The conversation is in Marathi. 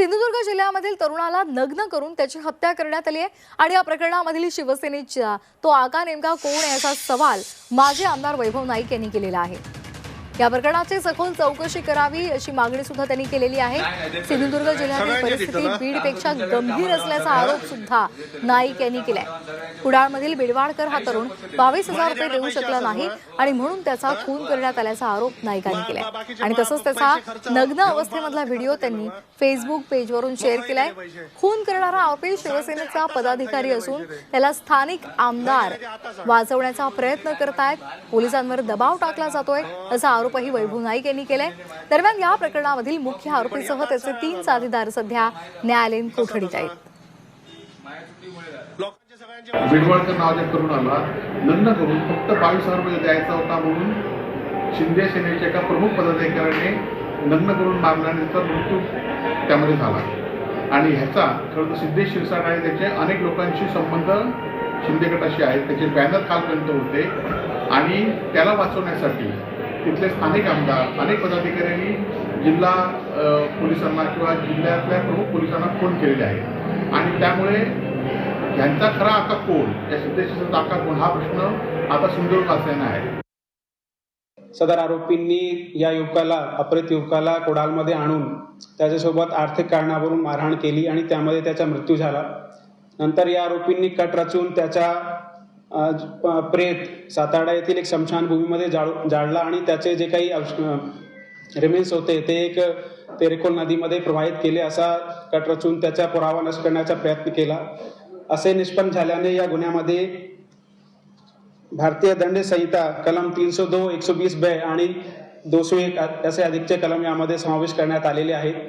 सिंधुदुर्ग जिल्ह्यामधील तरुणाला नग्न करून त्याची हत्या करण्यात आली आहे आणि या प्रकरणामधील शिवसेनेचा तो आका नेमका कोण आहे असा सवाल माजी आमदार वैभव नाईक यांनी केलेला आहे. या प्रकरणाची सखोल चौकशी करावी अशी मागणी सुद्धा त्यांनी केलेली आहे. सिंधुदुर्ग जिल्ह्यातील परिस्थिती बीडपेक्षा गंभीर असल्याचा आरोप सुद्धा नाईक यांनी केलाय. कुडाळमधील बिडवाडकर हा तरुण बावीस हजार रुपये देऊ शकला नाही आणि म्हणून त्याचा खून करण्यात आल्याचा आरोप नाईकांनी केलाय. आणि तसंच त्याचा नग्न अवस्थेमधला व्हिडिओ त्यांनी फेसबुक पेजवरून शेअर केलाय. खून करणारा आरोपी शिवसेनेचा पदाधिकारी असून त्याला स्थानिक आमदार वाचवण्याचा प्रयत्न करतायत. पोलिसांवर दबाव टाकला जातोय असा आरोपही वैभव नाईक यांनी केलाय. दरम्यान या प्रकरणामधील मुख्य आरोपीसह त्याचे तीन साथीदार सध्या न्यायालयीन कोठडीत आहेत. बिडवळकर नावाच्या तरुणाला लग्न करून फक्त बावीस हजार रुपये द्यायचा होता म्हणून शिंदे सेनेच्या एका प्रमुख पदाधिकाऱ्याने लग्न करून मारल्याने त्याचा मृत्यू त्यामध्ये झाला. आणि ह्याचा खरं तर सिद्धेश शिरसाट आहे त्याचे अनेक लोकांशी संबंध शिंदे गटाशी आहेत. त्याचे बॅनर कालपर्यंत होते. आणि त्याला वाचवण्यासाठी तिथले स्थानिक आमदार अनेक पदाधिकाऱ्यांनी जिल्हा पोलिसांना किंवा जिल्ह्यातल्या प्रमुख पोलिसांना फोन केलेले आहेत. आणि त्यामुळे यांचा खरा आता कोण? या सिद्धेश्वरचा आका कोण? हा प्रश्न आता सुंदर वाचलेला आहे. सदर आरोपींनी या युवकाला अपहृत युवकाला कोडालमध्ये आणून त्याच्यासोबत आर्थिक कारणावरून मारहाण केली आणि त्यामध्ये त्याचा मृत्यू झाला. नंतर या आरोपींनी कट रचून त्याच्या प्रेत सातारा येथील एक स्मशानभूमीमध्ये जाळू जाळला आणि त्याचे जे काही रिमेन्स होते ते एक तेरेकोल नदीमध्ये प्रवाहित केले असा कट रचून त्याचा पुरावा नष्ट करण्याचा प्रयत्न केला. असे निष्पन्न झाल्याने या गुन्ह्यामध्ये भारतीय दंड संहिता कलम तीनशे दो एकशे वीस बे आणि दोनशे एक असे अधिकचे कलम यामध्ये समावेश करण्यात आलेले आहेत